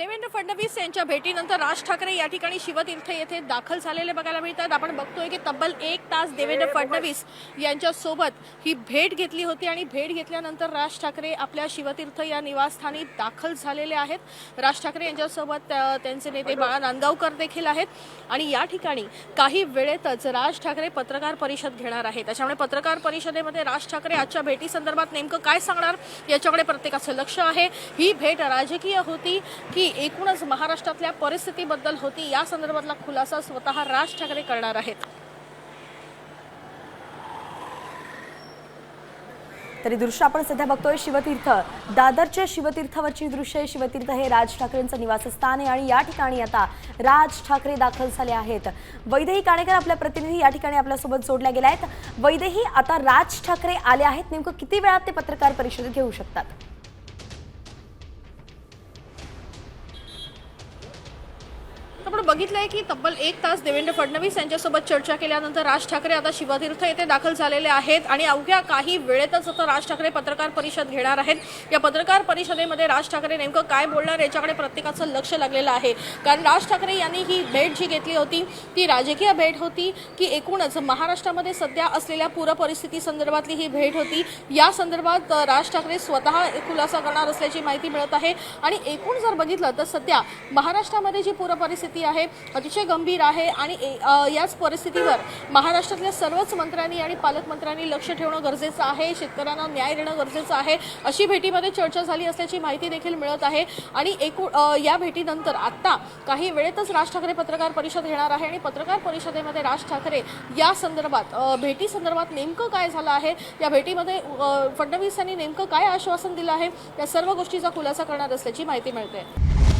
देवेंद्र फडणवीस यांच्या भेटीनंतर राज ठाकरे या ठिकाणी शिवतीर्थ येथे दाखल झालेले बघायला मिळतात. आपण बघतोय की तब्बल एक तास देवेंद्र फडणवीस यांच्या सोबत ही भेट घेतली होती आणि भेट घेतल्यानंतर राज ठाकरे आपल्या शिवतीर्थ या निवासस्थानी दाखल झालेले आहेत. राज ठाकरे यांच्यासोबत त्यांचे नेते बाळा नांदगावकर देखील आहेत. आणि या ठिकाणी काही वेळेतच राज ठाकरे पत्रकार परिषद घेणार आहेत. त्याच्यामुळे पत्रकार परिषदेमध्ये राज ठाकरे आजच्या भेटी संदर्भात नेमकं काय सांगणार याच्याकडे प्रत्येकाचं लक्ष आहे. ही भेट राजकीय होती की एकूणच महाराष्ट्रातल्या परिस्थितीबद्दल होती. या संदर्भातला खुलासा स्वतः राज ठाकरे करणार आहेत. तरी दृश्य आपण सध्या बघतोय शिवतीर्थ. दादरच्या शिवतीर्थावरची दृश्य आहे. शिवतीर्थ हे राज ठाकरेंचं निवासस्थान आहे आणि या ठिकाणी आता राज ठाकरे दाखल झाले आहेत. वैदेही काणेकर आपल्या प्रतिनिधी या ठिकाणी आपल्यासोबत जोडल्या गेल्या आहेत. वैदेही आता राज ठाकरे आले आहेत. नेमकं किती वेळात ते पत्रकार परिषद घेऊ शकतात? आपण बघितलंय की तब्बल एक तास देवेंद्र फडणवीस यांच्यासोबत चर्चा केल्यानंतर राज ठाकरे आता शिवतीर्थ येथे दाखल झालेले आहेत आणि अवघ्या काही वेळेतच आता राज ठाकरे पत्रकार परिषद घेणार आहेत. या पत्रकार परिषदेमध्ये राज ठाकरे नेमकं काय बोलणार याच्याकडे प्रत्येकाचं लक्ष लागलेलं आहे. कारण राज ठाकरे यांनी ही भेट जी घेतली होती ती राजकीय भेट होती की एकूणच महाराष्ट्रामध्ये सध्या असलेल्या पूरपरिस्थिती संदर्भातली ही भेट होती. या संदर्भात राज ठाकरे स्वतः खुलासा करणार असल्याची माहिती मिळत आहे. आणि एकूण जर बघितलं तर सध्या महाराष्ट्रामध्ये जी पूरपरिस्थिती परिस्थिती आहे अतिशय गंभीर आहे आणि याच परिस्थितीवर महाराष्ट्रातल्या सर्वच मंत्र्यांनी आणि पालकमंत्र्यांनी लक्ष ठेवणं गरजेचं आहे शेतकऱ्यांना न्याय देणं गरजेचं आहे अशी भेटीमध्ये चर्चा झाली असल्याची माहिती देखील मिळत आहे. आणि एकूण या भेटीनंतर आत्ता काही वेळेतच राज ठाकरे पत्रकार परिषद घेणार आहे आणि पत्रकार परिषदेमध्ये राज ठाकरे या संदर्भात भेटी संदर्भात नेमकं काय झालं आहे या भेटीमध्ये फडणवीस यांनी नेमकं काय आश्वासन दिलं आहे या सर्व गोष्टीचा खुलासा करणार असल्याची माहिती मिळते.